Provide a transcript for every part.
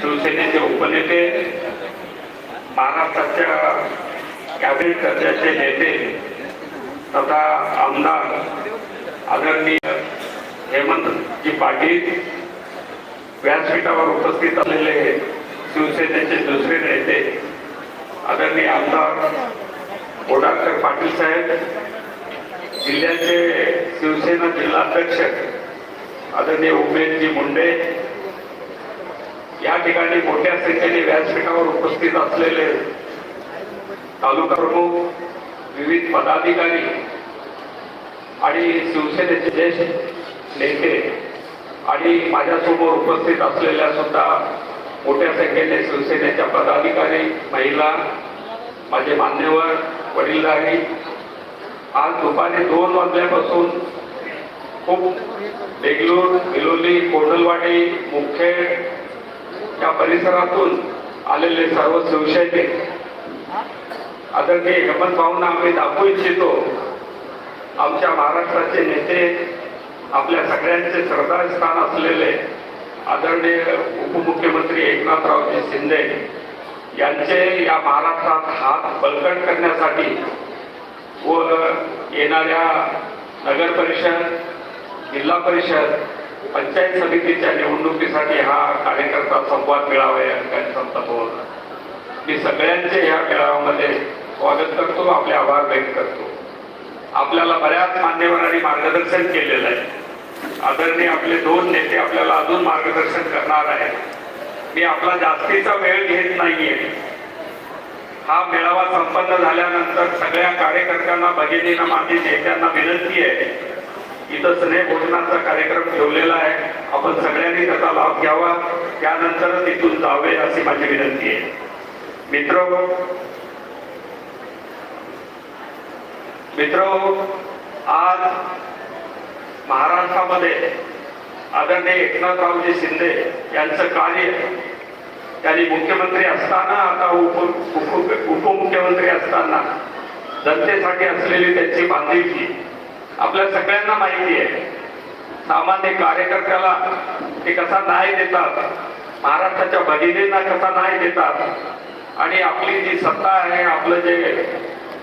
शिवसेनेचे उपनेते महाराष्ट्राच्या कॅबिनेट दर्जाचे नेते तथा आमदार आदरणीय हेमंतजी पाटील व्यासपीठावर उपस्थित असलेले शिवसेनेचे दुसरे नेते आदरणीय आमदार ओडारकर पाटील साहेब जिल्ह्याचे शिवसेना जिल्हाध्यक्ष आदरणीय उमेशजी मुंडे या ठिकाणी मोठ्या संख्येने व्यासपीठावर उपस्थित असलेले तालुका प्रमुख विविध पदाधिकारी आणि शिवसेनेचे ज्येष्ठ नेते आणि माझ्यासमोर उपस्थित असलेल्या सुद्धा मोठ्या संख्येने शिवसेनेच्या पदाधिकारी महिला माझे मान्यवर वडीलधारी. आज दुपारी दोन वाजल्यापासून खूप देगलूर बिलोली कोडलवाडी मुखेड या परिसरातून आलेले सर्व शिवसैनिक आदरणीय हेमंत भाऊंना आम्ही दाखवू इच्छितो. आमच्या महाराष्ट्राचे नेते आपल्या सगळ्यांचे श्रद्धास्थान असलेले आदरणीय उपमुख्यमंत्री एकनाथरावजी शिंदे यांचे या महाराष्ट्रात हात बलकट करण्यासाठी व येणाऱ्या नगर परिषद जिल्हा परिषद पंचायत समितीच्या निवडणुकीसाठी हा कार्यकर्ता संवाद मिळावा या ठिकाणी संपत होता मी सगळ्यांचे या मेळाव्यामध्ये स्वागत करतो आपले आभार व्यक्त करतो. आपल्याला बऱ्याच मान्यवरांनी मार्गदर्शन केलेलं आहे. आदरणीय आपले दोन नेते आपल्याला अजून मार्गदर्शन करणार आहेत. मी आपला जास्तीचा वेळ घेत नाहीये. हा मेळावा संपन्न झाल्यानंतर सगळ्या कार्यकर्त्यांना भगिनींना माझी नेत्यांना विनंती आहे इथं स्नेह भोजनाचा कार्यक्रम ठेवलेला आहे. आपण सगळ्यांनी त्याचा लाभ घ्यावा. त्यानंतर तिथून जावे अशी माझी विनंती आहे. मित्र मित्र आज महाराष्ट्रामध्ये आदरणीय एकनाथरावजी शिंदे यांचं कार्य त्यांनी मुख्यमंत्री असताना आता उप उपमुख्यमंत्री असताना जनतेसाठी असलेली त्यांची बांधिलकी आपल्या सगळ्यांना माहिती आहे. सामान्य कार्यकर्त्याला ते कसा न्याय देतात? महाराष्ट्राच्या भगिनींना कसा न्याय देतात? आणि आपली जी सत्ता आहे आपलं जे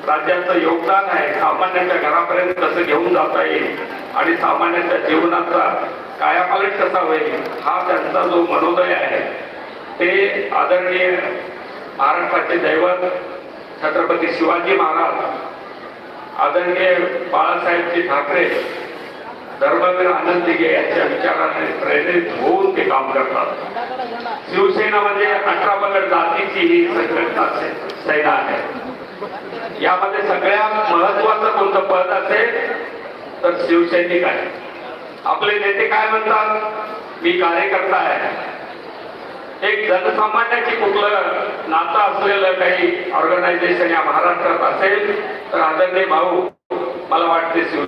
राज्याचं योगदान आहे सामान्यांच्या घरापर्यंत कसं घेऊन जाता येईल? आणि सामान्यांच्या जीवनाचा कायापालट कसा होईल? हा त्यांचा जो मनोदय आहे ते आदरणीय महाराष्ट्राचे दैवत छत्रपती शिवाजी महाराज आदरणीय बाळासाहेबजी ठाकरे धर्मवीर आनंद दिघे यांच्या विचाराने प्रेरित होऊन ते काम करतात. शिवसेना म्हणजे अठरा पगड जातीची ही संघटना सेना आहे. यामध्ये सगळ्यात महत्वाचं कोणतं पद असेल तर शिवसैनिक आहे. आपले नेते काय म्हणतात? मी कार्यकर्ता आहे. एक जनसामान्याची कुठलं नातं असलेलं काही ऑर्गनायझेशन या महाराष्ट्रात असेल तर आदरणीय भाऊ मला वाटते शिव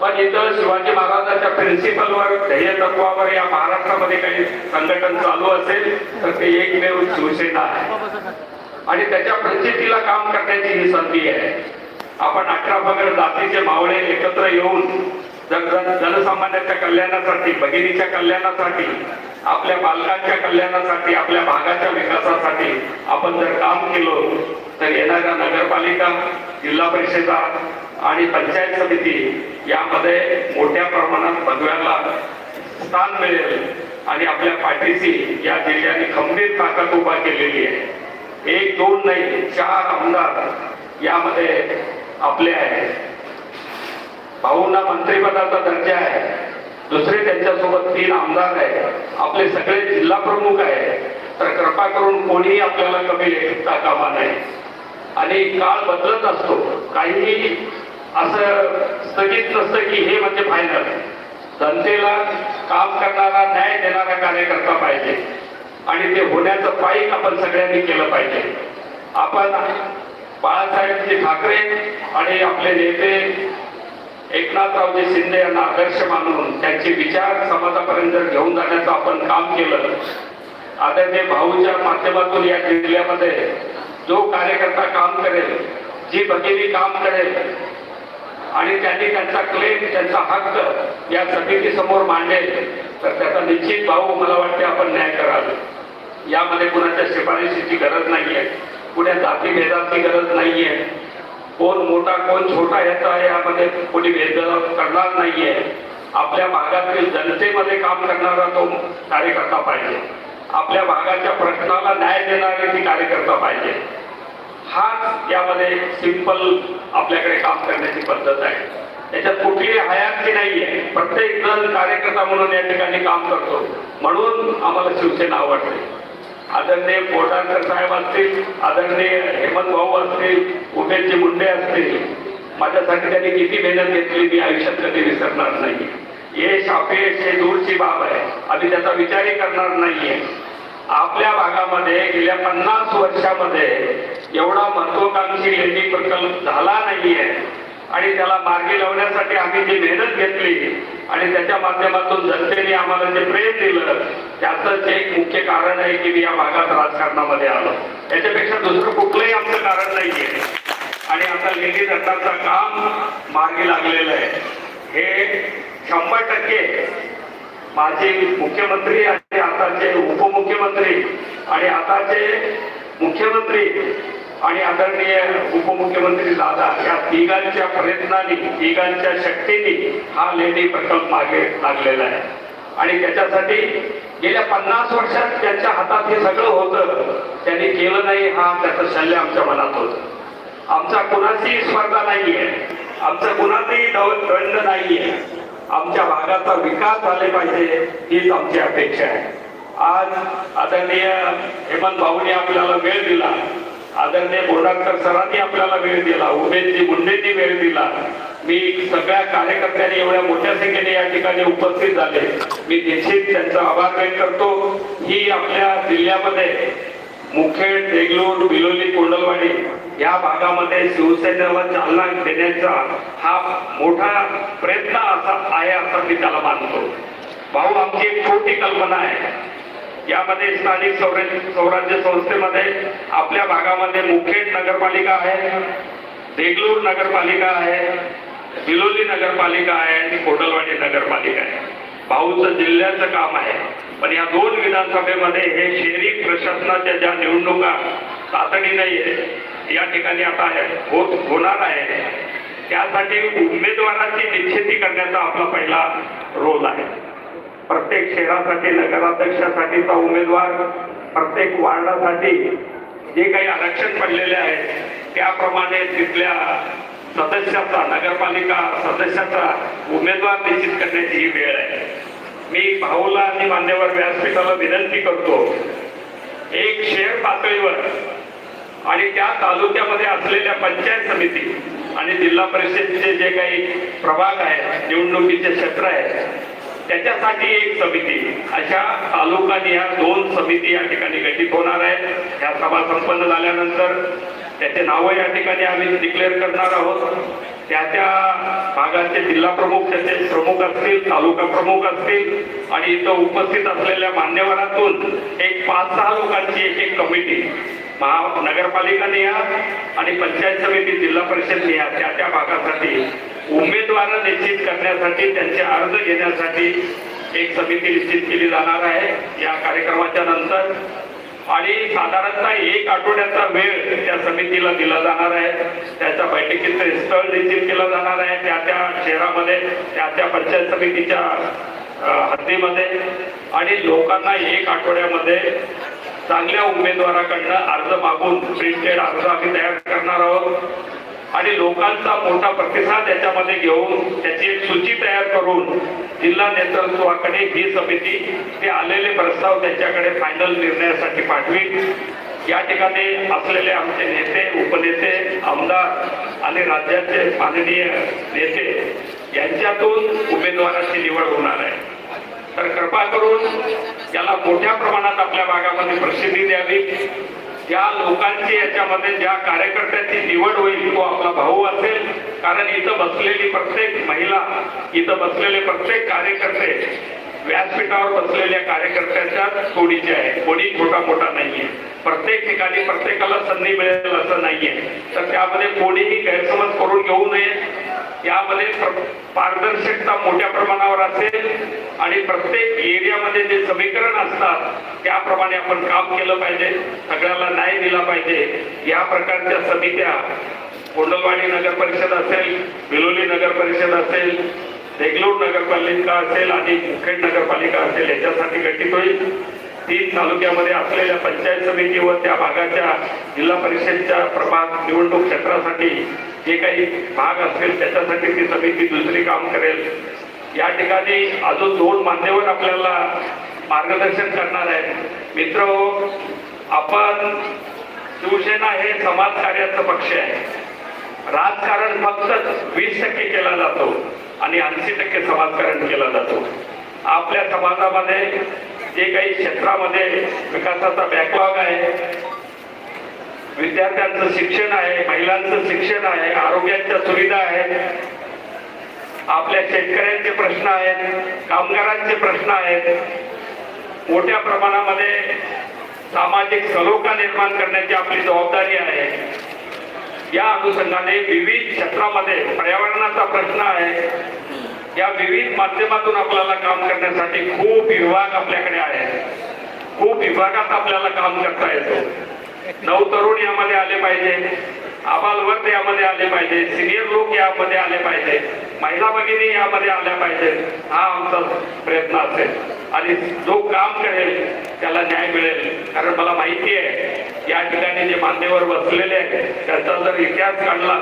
पण इथं शिवाजी महाराजांच्या प्रिन्सिपलवर ध्येय तत्वावर या महाराष्ट्रामध्ये काही संघटन चालू असेल तर ते एकमेव शिवसेना आहे. आणि त्याच्या प्रचितीला काम करण्याची ही संधी आहे. आपण अठरा पगड जातीचे मावळे एकत्र येऊन जन जनसामान्यांच्या कल्याणासाठी भगिनीच्या कल्याणासाठी आपल्या बालकांच्या कल्याणासाठी आपल्या भागाच्या विकासासाठी आपण जर काम केलं तर येणाऱ्या नगरपालिका जिल्हा परिषदा आणि पंचायत समिती यामध्ये मोठ्या प्रमाणात पदव्याला स्थान मिळेल आणि आपल्या पाठीशी या जिल्ह्याने खंबीर ताकद उभा केलेली आहे. एक दोन नाही चार आमदार यामध्ये आपले आहेत. भाऊंना मंत्रिपदाचा दर्जा आहे. दुसरे त्यांच्यासोबत तीन आमदार आहेत. आपले सगळे जिल्हा प्रमुख आहेत. तर कृपा करून कोणीही आपल्याला कमी लेखता कामा नये. आणि काळ बदलत असतो. काही असं स्थगित नसतं की हे म्हणजे फायनल जनतेला काम करणारा न्याय देणारा कार्यकर्ता पाहिजे. आणि ते होण्याचं पायी आपण सगळ्यांनी केलं पाहिजे. आपण बाळासाहेबजी ठाकरे आणि आपले नेते एकनाथरावजी शिंदे यांना आदर्श मानून त्यांचे विचार समाजापर्यंत घेऊन जाण्याचं आपण काम केलं आदरणीय भाऊच्या माध्यमातून या जिल्ह्यामध्ये जो कार्यकर्ता काम करेल जी भगिनी काम करेल आणि त्यांनी त्यांचा क्लेम त्यांचा हक्क या समितीसमोर मांडेल तर त्याचा निश्चित भाऊ मला वाटते आपण न्याय कराल. यामध्ये कुणाच्या शिफारशीची गरज नाहीये कुण्या जातीभेदाची गरज नाहीये. कोण मोठा कोण छोटा याचा यामध्ये कोणी भेदभाव करणार नाहीये. आपल्या भागातील जनतेमध्ये काम करणारा तो कार्यकर्ता पाहिजे. आपल्या भागाच्या प्रश्नाला न्याय देणारे ती कार्यकर्ता पाहिजे. हाच यामध्ये सिंपल आपल्याकडे काम करण्याची पद्धत आहे. याच्यात कुठलीही हयाती नाहीये. प्रत्येक जण कार्यकर्ता म्हणून या ठिकाणी काम करतो. म्हणून आम्हाला शिवसेना आवडते. आदरणीय कोटाळकर साहेब असतील आदरणीय हेमंत भाऊ असतील उमेशजी मुंडे असतील माझ्यासाठी त्यांनी किती मेहनत घेतली मी आयुष्यात कधी विसरणार नाही यश अपयश हे दूरची बाब आहे. आम्ही त्याचा विचारही करणार नाहीये. आपल्या भागामध्ये गेल्या पन्नास वर्षामध्ये एवढा महत्वाकांक्षी लेणी प्रकल्प झाला नाहीये. आणि त्याला मार्गी लावण्यासाठी आम्ही जी मेहनत घेतली आणि त्याच्या माध्यमातून जनतेने आम्हाला जे प्रेम दिलं त्याचंच एक मुख्य कारण आहे की मी या भागात राजकारणामध्ये आलो. याच्यापेक्षा दुसरं कुठलंही आमचं कारण नाहीये. आणि आता लेडी धरणाचं काम मार्गी लागलेलं आहे. हे शंभर टक्के माझे मुख्यमंत्री आणि आताचे उपमुख्यमंत्री आणि आताचे मुख्यमंत्री आणि आदरणीय उपमुख्यमंत्री दादा या तिघांच्या प्रयत्नांनी तिघांच्या शक्तीने हा लेणी प्रकल्प मागे लागलेला आहे. आणि त्याच्यासाठी गेल्या पन्नास वर्षात त्यांच्या हातात हे सगळं होतं. त्यांनी केलं नाही हा त्याचं शल्य आमच्या मनात होतं. आमचा कुणाची स्पर्धा नाहीये. आमचा कुणाचाही दंड द्वंद्व नाहीये. आमच्या भागाचा विकास झाले पाहिजे हीच आमची अपेक्षा आहे. आज आदरणीय हेमंत भाऊने आपल्याला वेळ दिला. आदरणीय बोर्डाकर सरांनी आपल्याला वेळ दिला उमेदजी मुंडेंनी वेळ दिला. मी सगळ्या कार्यकर्त्यांनी एवढ्या मोठ्या संख्येने या ठिकाणी उपस्थित झाले. मी निश्चित त्यांचा आभार व्यक्त करतो. ही आपल्या जिल्ह्यामध्ये मुखेड देगलूर बिलोली कोंडलवाडी या भागामध्ये शिवसेनेला चालना देण्याचा हा मोठा प्रयत्न असा आहे असं मी त्याला मानतो. भाऊ आमची एक छोटी कल्पना आहे. यामध्ये स्थानिक स्वराज्य संस्थेमध्ये आपल्या भागामध्ये मुखेड नगरपालिका आहे देगलूर नगरपालिका आहे बिलोली नगरपालिका आहे आणि कोटलवाडी नगरपालिका आहे. भाऊचं जिल्ह्याचं काम आहे. पण या दोन विधानसभेमध्ये हे शहरी प्रशासनाच्या ज्या निवडणुका तातडीने या ठिकाणी आता होत होणार आहे त्यासाठी उमेदवाराची निश्चिती करण्याचा आपला पहिला रोल आहे. प्रत्येक शहरासाठी नगराध्यक्षासाठीचा उमेदवार प्रत्येक वार्डासाठी जे काही आरक्षण पडलेले आहे त्याप्रमाणे तिथल्या सदस्याचा नगरपालिका सदस्याचा उमेदवार निश्चित करण्याची ही वेळ आहे. मी भाऊला आणि मान्यवर व्यासपीठाला विनंती करतो एक शहर पातळीवर आणि त्या तालुक्यामध्ये असलेल्या पंचायत समिती आणि जिल्हा परिषदेचे जे काही प्रभाग आहेत निवडणुकीचे क्षेत्र आहेत त्याच्यासाठी एक समिती. अशा तालुका ह्या दोन समिती या ठिकाणी गठीत होणार आहेत. ह्या सभा संपन्न झाल्यानंतर त्याचे नावं या ठिकाणी आम्ही डिक्लेअर करणार आहोत. त्या त्या भागाचे जिल्हा प्रमुख त्याचे प्रमुख असतील तालुका प्रमुख असतील आणि इथं उपस्थित असलेल्या मान्यवरातून एक पाच सहा लोकांची एक एक कमिटी महा नगरपालिका निया आणि पंचायत समिती जिल्हा परिषद निया त्या त्या भागासाठी उमेदवार निश्चित करण्यासाठी त्यांचे अर्ज घेण्यासाठी एक समिती निश्चित केली जाणार आहे. या कार्यक्रमाच्या नंतर आणि साधारणतः एक आठवड्याचा वेळ त्या समितीला दिला जाणार आहे. त्याच्या बैठकीचं स्थळ निश्चित केलं जाणार आहे. त्या त्या शहरामध्ये त्या त्या पंचायत समितीच्या हद्दीमध्ये. आणि लोकांना एक आठवड्यामध्ये चांगल्या उमेदवाराकडनं अर्ज मागून प्रिंटेड अर्ज आम्ही तयार करणार आहोत. आणि लोकांचा मोठा प्रतिसाद याच्यामध्ये घेऊन त्याची एक सूची तयार करून जिल्हा नेतृत्वाकडे ही समिती ते आलेले प्रस्ताव त्यांच्याकडे फायनल निर्णयासाठी पाठवी या ठिकाणी असलेले आमचे नेते उपनेते आमदार आणि राज्याचे माननीय नेते यांच्यातून उमेदवाराची निवड होणार आहे. तर कृपा करून याला मोठ्या प्रमाणात आपल्या भागामध्ये प्रसिद्धी द्यावी. ज्या लोकांची याच्यामध्ये ज्या कार्यकर्त्याची निवड होईल तो आपला भाऊ असेल. कारण इथं बसलेली प्रत्येक महिला इथं बसलेले प्रत्येक कार्यकर्ते व्यासपीठावर बसलेल्या कार्यकर्त्याच्या सोडीचे आहे कोणी छोटा मोठा नाहीये. प्रत्येक ठिकाणी प्रत्येकाला संधी मिळेल असं नाहीये. तर त्यामध्ये कोणीही गैरसमज करून घेऊ नये. यामध्ये पारदर्शकता मोठ्या प्रमाणावर असेल आणि प्रत्येक एरियामध्ये जे समीकरण असतात त्याप्रमाणे आपण काम केलं पाहिजे सगळ्याला न्याय दिला पाहिजे. या प्रकारच्या समित्या कोंडलवाडी नगर परिषद असेल बिलोली नगर परिषद असेल देगलूर नगरपालिका असेल आणि मुखेड नगरपालिका असेल याच्यासाठी गठीत होईल. तीन तालुक्यामध्ये असलेल्या पंचायत समिती व त्या भागाच्या जिल्हा परिषदच्या प्रभाग निवडणूक क्षेत्रासाठी जे काही भाग असेल त्याच्यासाठी ती समिती दुसरी काम करेल. या ठिकाणी अजून दोन मान्यवर आपल्याला मार्गदर्शन करणार आहेत. मित्र आपण शिवसेना हे समाजकार्याचं पक्ष आहे. राजकारण फक्त वीस टक्के केला जातो आणि ऐंशी टक्के समाजकारण केला जातो. आपल्या समाजामध्ये जे काही क्षेत्रामध्ये विकासाचा बॅकलॉग आहे विद्यार्थ्यांचं शिक्षण आहे महिलांचं शिक्षण आहे आरोग्याच्या सुविधा आहेत आपल्या शेतकऱ्यांचे प्रश्न आहेत कामगारांचे प्रश्न आहेत मोठ्या प्रमाणामध्ये सामाजिक सलोखा निर्माण करण्याची आपली जबाबदारी आहे. या अनुषंगाने विविध क्षेत्रामध्ये पर्यावरणाचा प्रश्न आहे या विविध माध्यमातून आपल्याला काम करण्यासाठी खूप विभाग आपल्याकडे आहेत खूप विभागात आपल्याला काम करता येतो. नवतरुण यामध्ये आले पाहिजे आबालवर्ग यामध्ये आले पाहिजे सिनियर लोक यामध्ये आले पाहिजे महिला भगिनी यामध्ये आल्या पाहिजे हा आमचा प्रयत्न असेल. आणि जो काम करेल त्याला न्याय मिळेल. कारण मला माहिती आहे या ठिकाणी जे मान्यवर बसलेले आहेत त्यांचा जर इतिहास काढला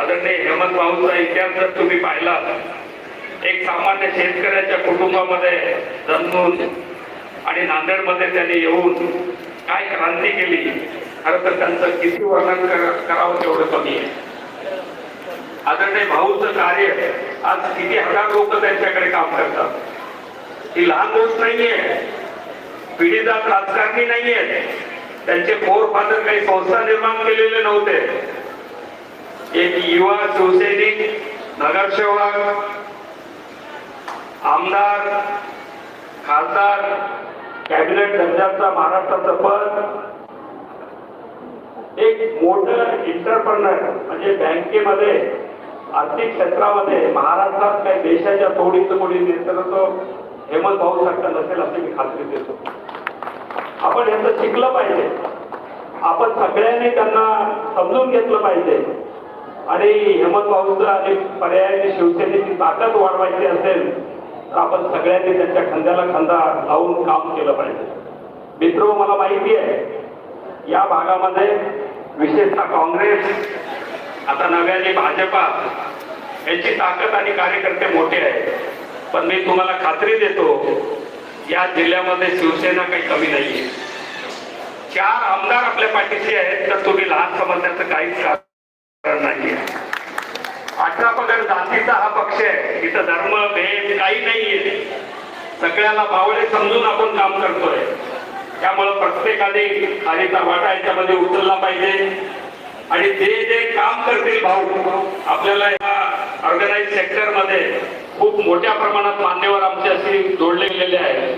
आदरणीय हेमंत भाऊचा इतिहास जर तुम्ही पाहिला एक सामान्य शेतकऱ्याच्या कुटुंबामध्ये जन्मून आणि नांदेडमध्ये त्यांनी येऊन काय क्रांती केली खरं तर त्यांचं किती वर्णन करावं तेवढं कमी आहे. आदरणीय भाऊचं कार्य आज किती हजार लोक त्यांच्याकडे काम करतात. ही लहान गोष्ट नाहीये. पिढीदार राजकारणी नाहीये. त्यांचे फोर फादर काही संस्था निर्माण केलेले नव्हते. एक युवा शिवसैनिक नगरसेवक आमदार खासदार कॅबिनेट दर्जाचा महाराष्ट्राचं पद एक मोठं इंटरप्रनर म्हणजे बँकेमध्ये आर्थिक क्षेत्रामध्ये महाराष्ट्रात काही देशाच्या तोडीचं कोणी नेतृत्व हेमंत भाऊ सारखं नसेल अशी मी खात्री देतो. आपण यांचं शिकलं पाहिजे. आपण सगळ्यांनी त्यांना समजून घेतलं पाहिजे. आणि हेमंत भाऊचं आणि पर्यायाने शिवसेनेची ताकद वाढवायची असेल तर आपण सगळ्यांनी त्यांच्या खांद्याला खांदा लावून काम केलं पाहिजे? मित्र मला माहिती आहे या भागामध्ये विशेषतः काँग्रेस आता नव्याने भाजपा यांची ताकद आणि कार्यकर्ते मोठे आहेत. पण मी तुम्हाला खात्री देतो या जिल्ह्यामध्ये शिवसेना काही कमी नाहीये. चार आमदार आपल्या पाठीशी आहेत तर तुम्ही लहान समजण्याचं काहीच कारण नाहीये. अठरा पगड जातीचा हा पक्ष आहे. इथं धर्म भेद काही नाहीये. सगळ्याला भावले समजून आपण काम करतोय. त्यामुळं प्रत्येकाने खालीचा वाटा याच्यामध्ये उचलला पाहिजे. आणि ते जे काम करतील भाऊ आपल्याला या ऑर्गनाईज सेक्टरमध्ये खूप मोठ्या प्रमाणात मान्यवर आमच्याशी जोडले गेलेले आहेत.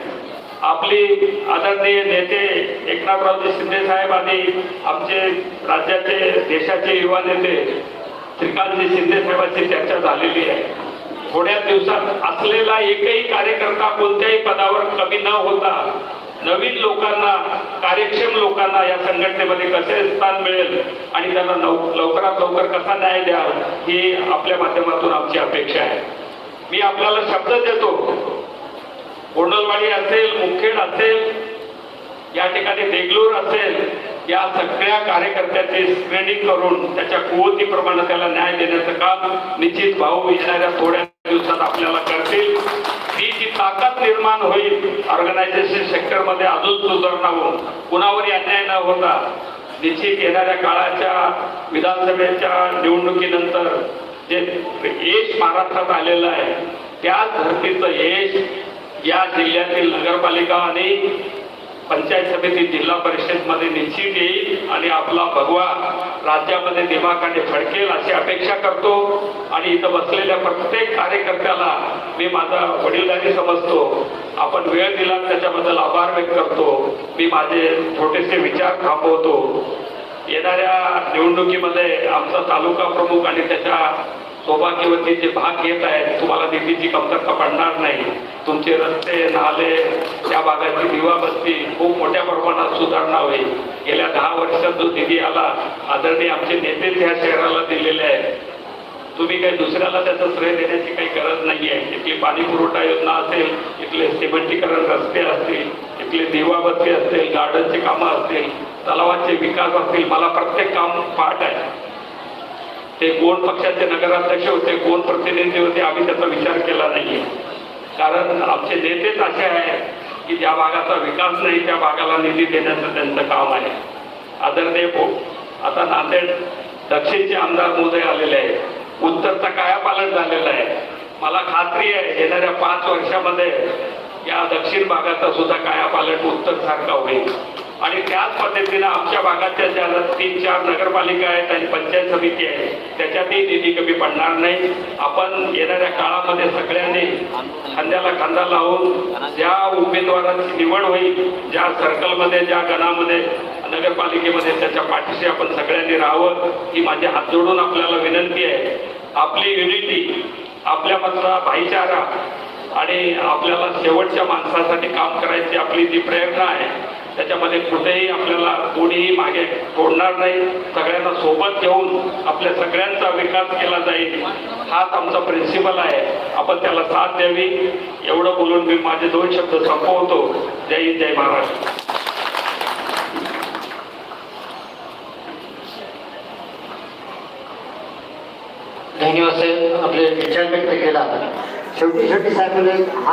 आपली आदरणीय नेते एकनाथरावजी शिंदे साहेब आणि आमचे राज्याचे देशाचे युवा नेते श्रीकांतजी शिंदे साहेबांची चर्चा झालेली आहे. थोड्या दिवसात असलेला एकही कार्यकर्ता कोणत्याही पदावर कमी न होता नवीन लोकांना कार्यक्षम लोकांना या संघटनेमध्ये कसे स्थान मिळेल आणि त्यांना लव- लवकरात लवकर कसा न्याय द्याल ही आपल्या माध्यमातून आमची अपेक्षा आहे. मी आपल्याला शब्द देतो. गोंडलवाडी असेल मुखेड असेल या ठिकाणी देगलूर असेल या सगळ्या कार्यकर्त्याची स्क्रीनिंग करून त्याच्या कुवतीप्रमाणे त्याला न्याय देण्याचं काम निश्चित भाऊ येणाऱ्या थोड्या दिवसात आपल्याला करतील. ती जी ताकद निर्माण होईल ऑर्गनायझेशन सेक्टरमध्ये अजून सुधारणा होऊन कुणावरही अन्याय न होता निश्चित येणाऱ्या काळाच्या विधानसभेच्या निवडणुकीनंतर जे यश महाराष्ट्रात आलेलं आहे त्या धर्तीचं यश या जिल्ह्यातील नगरपालिका आणि पंचायत समिती जिल्हा परिषदमध्ये निश्चित येईल आणि आपला भगवा राज्यामध्ये दिमाखाने फडकेल अशी अपेक्षा करतो. आणि इथं बसलेल्या प्रत्येक कार्यकर्त्याला मी माझा वडीलधारी समजतो. आपण वेळ दिला त्याच्याबद्दल आभार व्यक्त करतो. मी माझे छोटेसे विचार थांबवतो. येणाऱ्या निवडणुकीमध्ये आमचा तालुका प्रमुख आणि त्याच्या सौभाग्यवती जे भाग घेत आहेत. तुम्हाला निधीची कमतरता पडणार नाही. तुमचे रस्ते नाले त्या भागाची दिवाबत्ती खूप मोठ्या प्रमाणात सुधारणा होईल. गेल्या दहा वर्षात जो निधी आला आदरणीय आमचे नेतेच ह्या शहराला दिलेले आहेत. तुम्ही काही दुसऱ्याला त्याचं श्रेय देण्याची काही गरज नाही आहे इथली पाणी पुरवठा योजना असेल इथले सिमेंटीकरण रस्ते असतील इथले दिवाबत्ती असतील गार्डनचे कामं असतील तलावांचे विकास असतील मला प्रत्येक काम पाठ आहे. ते कोण पक्षाचे नगराध्यक्ष होते कोण प्रतिनिधी होते. आम्ही त्याचा विचार केला नाही. कारण आमचे नेतेच असे आहेत की ज्या भागाचा विकास नाही त्या भागाला निधी देण्याचं त्यांचं काम आहे. आदरणीय भो आता नांदेड दक्षिणचे आमदार मोदय आलेले आहेत. उत्तरचा कायापालट झालेला आहे. मला खात्री आहे येणाऱ्या पाच वर्षामध्ये या दक्षिण भागाचा सुद्धा कायापालट उत्तर सारखा होईल. आणि त्याच पद्धतीनं आमच्या भागातल्या ज्या तीन चार नगरपालिका आहेत आणि पंचायत समिती आहे त्याच्यातही निधी कमी पडणार नाही. आपण येणाऱ्या काळामध्ये सगळ्यांनी खांद्याला खांदा लावून ज्या उमेदवारांची निवड होईल ज्या सर्कलमध्ये ज्या गणामध्ये नगरपालिकेमध्ये त्याच्या पाठीशी आपण सगळ्यांनी राहावं ही माझी हात जोडून आपल्याला विनंती आहे. आपली युनिटी आपल्यामधला भाईचारा आणि आपल्याला शेवटच्या माणसासाठी काम करायची आपली जी प्रेरणा आहे त्याच्यामध्ये कुठेही आपल्याला कोणीही मागे सोडणार नाही. सगळ्यांना सोबत घेऊन आपल्या सगळ्यांचा विकास केला जाईल. हाच आमचा प्रिन्सिपल आहे. आपण त्याला साथ द्यावी. एवढं बोलून मी माझे दोन शब्द संपवतो. जय हिंद जय महाराष्ट्र. धन्यवाद साहेब. आपले विचार व्यक्त केला. शेवटी शेवटी साहेब हा